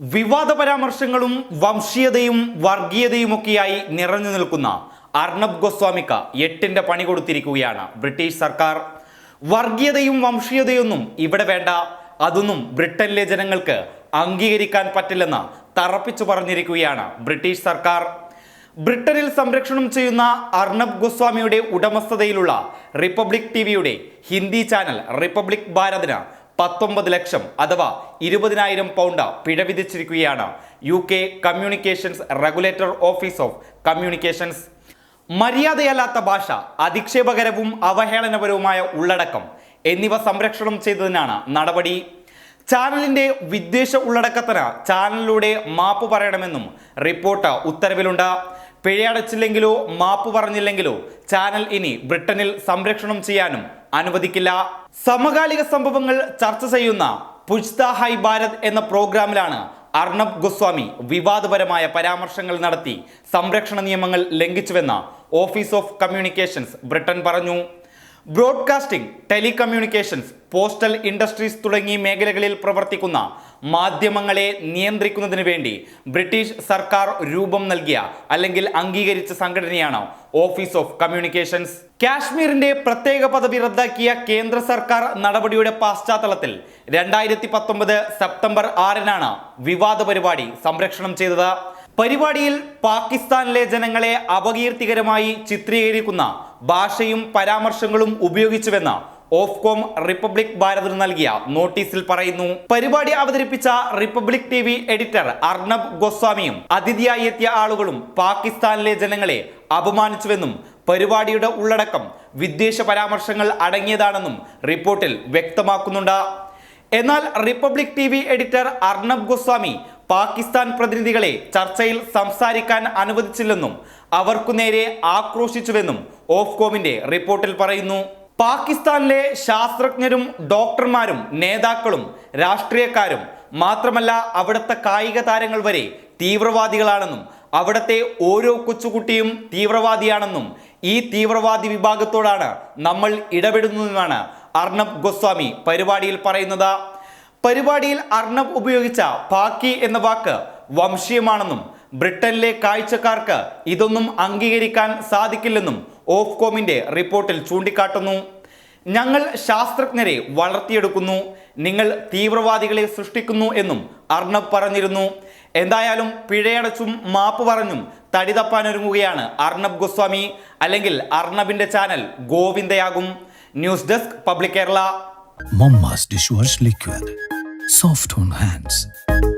വിവാദ പരാമർശങ്ങളും വംശീയതയും വർഗീയതയുമൊക്കെയായി നിറഞ്ഞു നിൽക്കുന്ന അർണബ് ഗോസ്വാമിക്ക് എട്ടിന്റെ പണി കൊടുത്തിരിക്കുകയാണ് ബ്രിട്ടീഷ് സർക്കാർ. വർഗീയതയും വംശീയതയൊന്നും ഇവിടെ വേണ്ട. അതൊന്നും ബ്രിട്ടനിലെ ജനങ്ങൾക്ക് അംഗീകരിക്കാൻ പറ്റില്ലെന്ന് തറപ്പിച്ചു പറഞ്ഞിരിക്കുകയാണ് ബ്രിട്ടീഷ് സർക്കാർ. ബ്രിട്ടനിൽ സംരക്ഷണം ചെയ്യുന്ന അർണബ് ഗോസ്വാമിയുടെ ഉടമസ്ഥതയിലുള്ള റിപ്പബ്ലിക് ടിവിയുടെ ഹിന്ദി ചാനൽ റിപ്പബ്ലിക് ഭാരതിന് പത്തൊമ്പത് ലക്ഷം അഥവാ ഇരുപതിനായിരം പൗണ്ട് പിഴ വിധിച്ചിരിക്കുകയാണ് U K communications regulator office of communications. മര്യാദയല്ലാത്ത ഭാഷ അധിക്ഷേപകരവും അവഹേളനപരവുമായ ഉള്ളടക്കം എന്നിവ സംരക്ഷണം ചെയ്തതിനാണ് നടപടി. ചാനലിന്റെ വിദ്വേഷ ഉള്ളടക്കത്തിന് ചാനലിലൂടെ മാപ്പ് പറയണമെന്നും റിപ്പോർട്ട് ഉത്തരവിലുണ്ട്. പിഴയടച്ചില്ലെങ്കിലോ മാപ്പ് പറഞ്ഞില്ലെങ്കിലോ ചാനൽ ഇനി ബ്രിട്ടനിൽ സംരക്ഷണം ചെയ്യാനും അനുവദിക്കില്ല. സമകാലിക സംഭവങ്ങൾ ചർച്ച ചെയ്യുന്ന പുജ്ത ഹൈ ഭാരത് എന്ന പ്രോഗ്രാമിലാണ് അർണബ് ഗോസ്വാമി വിവാദപരമായ പരാമർശങ്ങൾ നടത്തി സംരക്ഷണ നിയമങ്ങൾ ലംഘിച്ചുവെന്ന് ഓഫീസ് ഓഫ് കമ്മ്യൂണിക്കേഷൻസ് ബ്രിട്ടൻ പറഞ്ഞു. ബ്രോഡ്കാസ്റ്റിംഗ് ടെലികമ്മ്യൂണിക്കേഷൻസ് പോസ്റ്റൽ ഇൻഡസ്ട്രീസ് തുടങ്ങിയ മേഖലകളിൽ പ്രവർത്തിക്കുന്ന മാധ്യമങ്ങളെ നിയന്ത്രിക്കുന്നതിന് വേണ്ടി ബ്രിട്ടീഷ് സർക്കാർ രൂപം നൽകിയ അല്ലെങ്കിൽ അംഗീകരിച്ച സംഘടനയാണ് ഓഫീസ് ഓഫ് കമ്മ്യൂണിക്കേഷൻസ്? കാശ്മീരിന്റെ പ്രത്യേക പദവി റദ്ദാക്കിയ കേന്ദ്ര സർക്കാർ നടപടിയുടെ പശ്ചാത്തലത്തിൽ രണ്ടായിരത്തി പത്തൊമ്പത് സെപ്റ്റംബർ ആറിനാണ് വിവാദ പരിപാടി സംരക്ഷണം ചെയ്തത്. പരിപാടിയിൽ പാകിസ്ഥാനിലെ ജനങ്ങളെ അപകീർത്തികരമായി ചിത്രീകരിക്കുന്ന ഭാഷയും പരാമർശങ്ങളും ഉപയോഗിച്ചുവെന്ന് ഓഫ്കോം റിപ്പബ്ലിക് ഭാരതിന് നൽകിയ നോട്ടീസിൽ പറയുന്നു പരിപാടി അവതരിപ്പിച്ച Republic T V editor Arnab ഗോസ്വാമിയും അതിഥിയായി എത്തിയ ആളുകളും പാകിസ്ഥാനിലെ ജനങ്ങളെ അപമാനിച്ചുവെന്നും പരിപാടിയുടെ ഉള്ളടക്കം വിദ്വേഷ പരാമർശങ്ങൾ അടങ്ങിയതാണെന്നും റിപ്പോർട്ടിൽ വ്യക്തമാക്കുന്നുണ്ട്. എന്നാൽ Republic T V editor Arnab Goswami Pakistan പ്രതിനിധികളെ ചർച്ചയിൽ സംസാരിക്കാൻ അനുവദിച്ചില്ലെന്നും അവർക്കു നേരെ ആക്രോശിച്ചുവെന്നും ഓഫ്കോമിന്റെ റിപ്പോർട്ടിൽ പറയുന്നു. പാകിസ്ഥാനിലെ ശാസ്ത്രജ്ഞരും ഡോക്ടർമാരും നേതാക്കളും രാഷ്ട്രീയക്കാരും മാത്രമല്ല അവിടുത്തെ കായിക താരങ്ങൾ വരെ തീവ്രവാദികളാണെന്നും അവിടുത്തെ ഓരോ കൊച്ചുകുട്ടിയും തീവ്രവാദിയാണെന്നും ഈ തീവ്രവാദി വിഭാഗത്തോടാണ് നമ്മൾ ഇടപെടുന്നതെന്നാണ് അർണബ് ഗോസ്വാമി പരിപാടിയിൽ പറയുന്നത്. പരിപാടിയിൽ അർണബ് ഉപയോഗിച്ച പാക്കി എന്ന വാക്ക് വംശീയമാണെന്നും ബ്രിട്ടനിലെ കാഴ്ചക്കാർക്ക് ഇതൊന്നും അംഗീകരിക്കാൻ സാധിക്കില്ലെന്നും ഓഫ്കോമിന്റെ റിപ്പോർട്ടിൽ ചൂണ്ടിക്കാട്ടുന്നു. ഞങ്ങൾ ശാസ്ത്രജ്ഞരെ വളർത്തിയെടുക്കുന്നു. നിങ്ങൾ തീവ്രവാദികളെ സൃഷ്ടിക്കുന്നു എന്നും അർണബ് പറഞ്ഞിരുന്നു. എന്തായാലും പിഴയടച്ചും മാപ്പ് പറഞ്ഞും തടി തപ്പാനൊരുങ്ങുകയാണ് അർണബ് ഗോസ്വാമി അല്ലെങ്കിൽ അർണബിന്റെ channel ഗോവിന്ദയാകും. News desk Public Kerala. Liquid. Soft on hands.